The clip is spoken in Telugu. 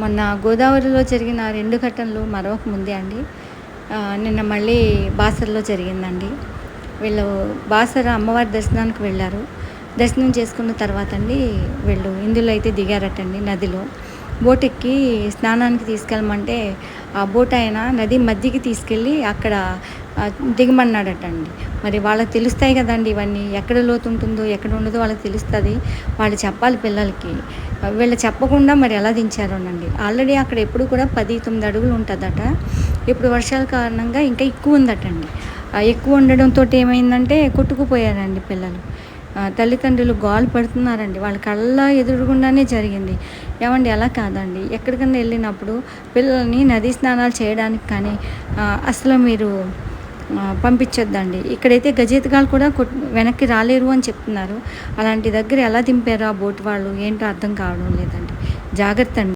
మొన్న గోదావరిలో జరిగిన రెండు ఘటనలు మరొక ముందే అండి. నిన్న మళ్ళీ బాసరలో జరిగిందండి. వీళ్ళు బాసర అమ్మవారి దర్శనానికి వెళ్ళారు. దర్శనం చేసుకున్న తర్వాత అండి వీళ్ళు ఇందులో అయితే దిగారటండి నదిలో. బోట్ ఎక్కి స్నానానికి తీసుకెళ్ళమంటే ఆ బోట్ ఆయన నది మధ్యకి తీసుకెళ్ళి అక్కడ దిగమన్నాడటండి. మరి వాళ్ళకి తెలుస్తాయి కదండి ఇవన్నీ ఎక్కడ లోతు ఉంటుందో ఎక్కడ ఉండదో వాళ్ళకి తెలుస్తుంది. వాళ్ళు చెప్పాలి పిల్లలకి. వీళ్ళు చెప్పకుండా మరి ఎలా దించారోనండి ఆల్రెడీ అక్కడ ఎప్పుడు కూడా పది తొమ్మిది అడుగులు ఉంటుందట. ఇప్పుడు వర్షాల కారణంగా ఇంకా ఎక్కువ ఉందటండి. ఎక్కువ ఉండడంతో ఏమైందంటే కొట్టుకుపోయారండి పిల్లలు. తల్లిదండ్రులు గోలు పడుతున్నారండి. వాళ్ళ కళ్ళ ఎదురుగుండానే జరిగింది. ఏమండి అలా కాదండి. ఎక్కడికన్నా వెళ్ళినప్పుడు పిల్లల్ని నదీ స్నానాలు చేయడానికి కానీ అసలు మీరు పంపించొద్దండి. ఇక్కడైతే గజేతగాళ్ళు కూడా వెనక్కి రాలేరు అని చెప్తున్నారు. అలాంటి దగ్గర ఎలా దింపారు ఆ బోట్ వాళ్ళు? ఏంటో అర్థం కావడం లేదండి. జాగ్రత్త అండి.